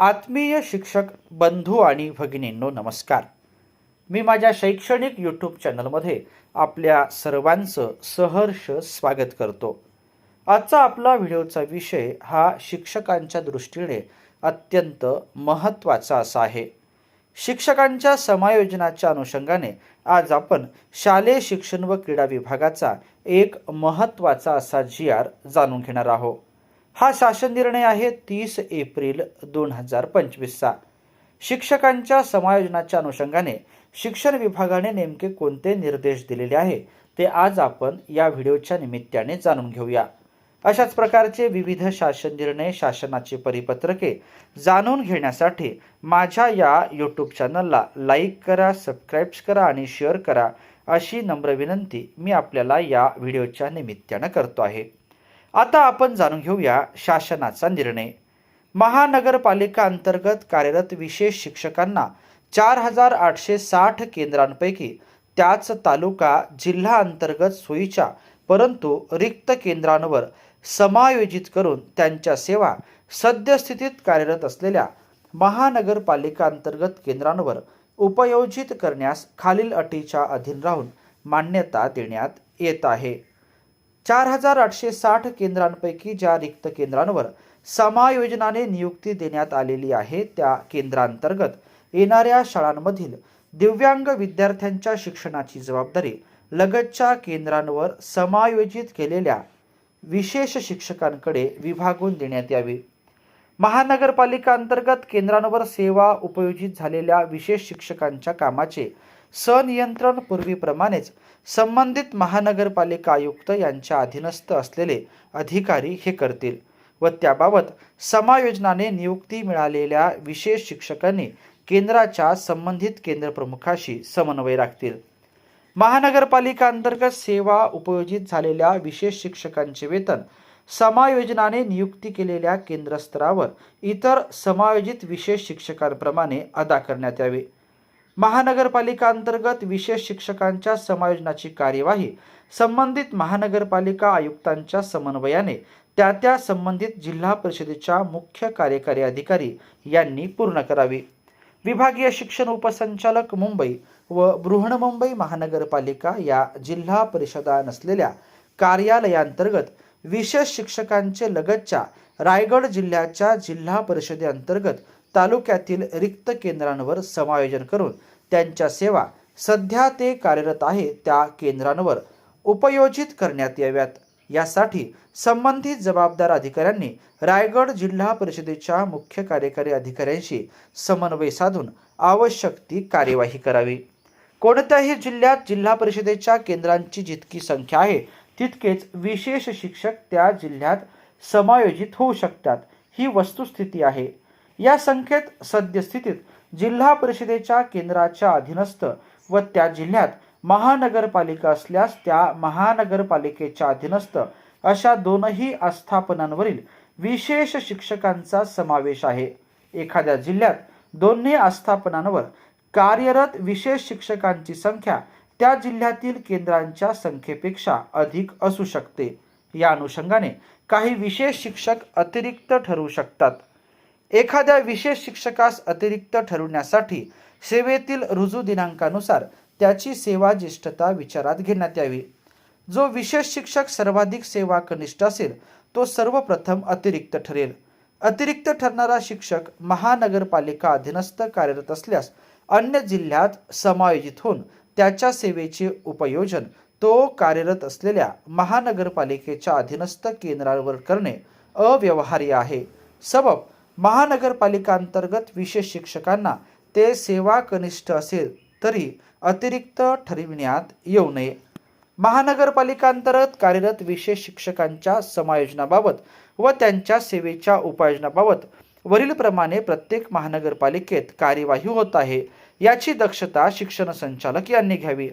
आत्मीय शिक्षक बंधू आणि भगिनींनो नमस्कार. मी माझ्या शैक्षणिक यूट्यूब चॅनलमध्ये आपल्या सर्वांचं सहर्ष स्वागत करतो. आजचा आपला व्हिडिओचा विषय हा शिक्षकांच्या दृष्टीने अत्यंत महत्त्वाचा असा आहे. शिक्षकांच्या समायोजनाच्या अनुषंगाने आज आपण शालेय शिक्षण व क्रीडा विभागाचा एक महत्त्वाचा असा जी आर जाणून घेणार आहोत. हा शासन निर्णय आहे तीस एप्रिल दोन हजार पंचवीसचा. शिक्षकांच्या समायोजनाच्या अनुषंगाने शिक्षण विभागाने नेमके कोणते निर्देश दिलेले आहे ते आज आपण या व्हिडिओच्या निमित्ताने जाणून घेऊया. अशाच प्रकारचे विविध शासन निर्णय शासनाची परिपत्रके जाणून घेण्यासाठी माझ्या या यूट्यूब चॅनलला लाईक करा सबस्क्राईब करा आणि शेअर करा अशी नम्र विनंती मी आपल्याला या व्हिडिओच्या निमित्तानं करतो आहे. आता आपण जाणून घेऊया शासनाचा निर्णय. महानगरपालिका अंतर्गत कार्यरत विशेष शिक्षकांना चार हजार आठशे साठ केंद्रांपैकी त्याच तालुका जिल्हा अंतर्गत सोयीच्या परंतु रिक्त केंद्रांवर समायोजित करून त्यांच्या सेवा सद्यस्थितीत कार्यरत असलेल्या महानगरपालिका अंतर्गत केंद्रांवर उपयोजित करण्यास खालील अटीच्या अधीन राहून मान्यता देण्यात येत आहे. चार हजार आठशे साठ केंद्रांपैकी ज्या रिक्त केंद्रांवर समायोजनाने नियुक्ती देण्यात आलेली आहे त्या केंद्रांतर्गत येणाऱ्या शाळांमधील दिव्यांग विद्यार्थ्यांच्या शिक्षणाची जबाबदारी लगतच्या केंद्रांवर समायोजित केलेल्या विशेष शिक्षकांकडे विभागून देण्यात यावी. महानगरपालिका अंतर्गत केंद्रांवर सेवा उपयोजित झालेल्या विशेष शिक्षकांच्या कामाचे सनियंत्रण पूर्वीप्रमाणेच संबंधित महानगरपालिका आयुक्त यांच्या अधीनस्थ असलेले अधिकारी हे करतील व त्याबाबत समायोजनाने नियुक्ती मिळालेल्या विशेष शिक्षकांनी केंद्राच्या संबंधित केंद्र प्रमुखाशी समन्वय राखतील. महानगरपालिका अंतर्गत सेवा उपयोजित झालेल्या विशेष शिक्षकांचे वेतन समायोजनाने नियुक्ती केलेल्या केंद्रस्तरावर इतर समायोजित विशेष शिक्षकांप्रमाणे अदा करण्यात यावे. महानगरपालिका अंतर्गत विशेष शिक्षकांच्या समायोजनाची कार्यवाही संबंधित महानगरपालिका आयुक्तांच्या समन्वयाने त्या त्या संबंधित जिल्हा परिषदेच्या मुख्य कार्यकारी अधिकारी यांनी पूर्ण करावी. विभागीय शिक्षण उपसंचालक मुंबई व बृहणमुंबई महानगरपालिका या जिल्हा परिषदा नसलेल्या कार्यालयांतर्गत विशेष शिक्षकांचे लगतच्या रायगड जिल्ह्याच्या जिल्हा परिषदेअंतर्गत तालुक्यातील रिक्त केंद्रांवर समायोजन करून त्यांच्या सेवा सध्या ते कार्यरत आहे त्या केंद्रांवर उपयोजित करण्यात याव्यात. यासाठी संबंधित जबाबदार अधिकाऱ्यांनी रायगड जिल्हा परिषदेच्या मुख्य कार्यकारी अधिकाऱ्यांशी समन्वय साधून आवश्यक ती कार्यवाही करावी. कोणत्याही जिल्ह्यात जिल्हा परिषदेच्या केंद्रांची जितकी संख्या आहे तितकेच विशेष शिक्षक त्या जिल्ह्यात समायोजित होऊ शकतात. ही वस्तुस्थिती आहे. या संख्येत सद्यस्थितीत जिल्हा परिषदेच्या केंद्राच्या अधीनस्थ व त्या जिल्ह्यात महानगरपालिका असल्यास त्या महानगरपालिकेच्या अधीनस्थ अशा दोनही आस्थापनांवरील विशेष शिक्षकांचा समावेश आहे. एखाद्या जिल्ह्यात दोन्ही आस्थापनांवर कार्यरत विशेष शिक्षकांची संख्या त्या जिल्ह्यातील केंद्रांच्या संख्येपेक्षा अधिक असू शकते. या अनुषंगाने काही विशेष शिक्षक अतिरिक्त ठरू शकतात. एखाद्या विशेष शिक्षकास अतिरिक्त ठरवण्यासाठी सेवेतील रुजू दिनांकानुसार त्याची सेवा ज्येष्ठता विचारात घेण्यात यावी. जो विशेष शिक्षक सर्वाधिक सेवा कनिष्ठ असेल तो सर्वप्रथम अतिरिक्त ठरेल. अतिरिक्त ठरणारा शिक्षक महानगरपालिका अधीनस्थ कार्यरत असल्यास अन्य जिल्ह्यात समायोजित होऊन त्याच्या सेवेचे उपयोजन तो कार्यरत असलेल्या महानगरपालिकेच्या अधीनस्थ केंद्रावर करणे अव्यवहार्य आहे. सबब महानगरपालिका अंतर्गत विशेष शिक्षकांना ते सेवा कनिष्ठ असेल तरी अतिरिक्त ठरविण्यात येऊ नये. महानगरपालिका अंतर्गत कार्यरत विशेष शिक्षकांच्या समायोजनाबाबत व त्यांच्या सेवेच्या उपाययोजनाबाबत वरीलप्रमाणे प्रत्येक महानगरपालिकेत कार्यवाही होत आहे याची दक्षता शिक्षण संचालक यांनी घ्यावी.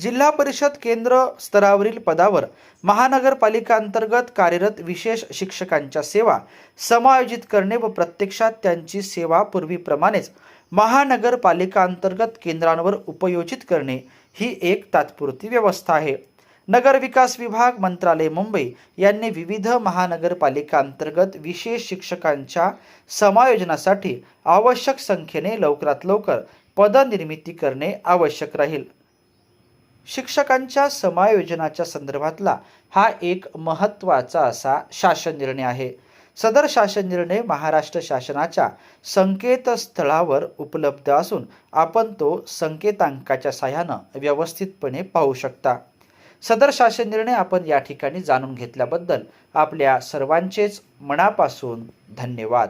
जिल्हा परिषद केंद्र स्तरावरील पदावर महानगरपालिका अंतर्गत कार्यरत विशेष शिक्षकांच्या सेवा समायोजित करणे व प्रत्यक्षात त्यांची सेवा पूर्वीप्रमाणेच महानगरपालिका अंतर्गत केंद्रांवर उपयोजित करणे ही एक तात्पुरती व्यवस्था आहे. नगर विकास विभाग मंत्रालय मुंबई यांनी विविध महानगरपालिका अंतर्गत विशेष शिक्षकांच्या समायोजनासाठी आवश्यक संख्येने लवकरात लवकर पदनिर्मिती करणे आवश्यक राहील. शिक्षकांच्या समायोजनाच्या संदर्भातला हा एक महत्त्वाचा असा शासन निर्णय आहे. सदर शासन निर्णय महाराष्ट्र शासनाच्या संकेतस्थळावर उपलब्ध असून आपण तो संकेतांकाच्या सहाय्यानं व्यवस्थितपणे पाहू शकता. सदर शासन निर्णय आपण या ठिकाणी जाणून घेतल्याबद्दल आपल्या सर्वांचेच मनापासून धन्यवाद.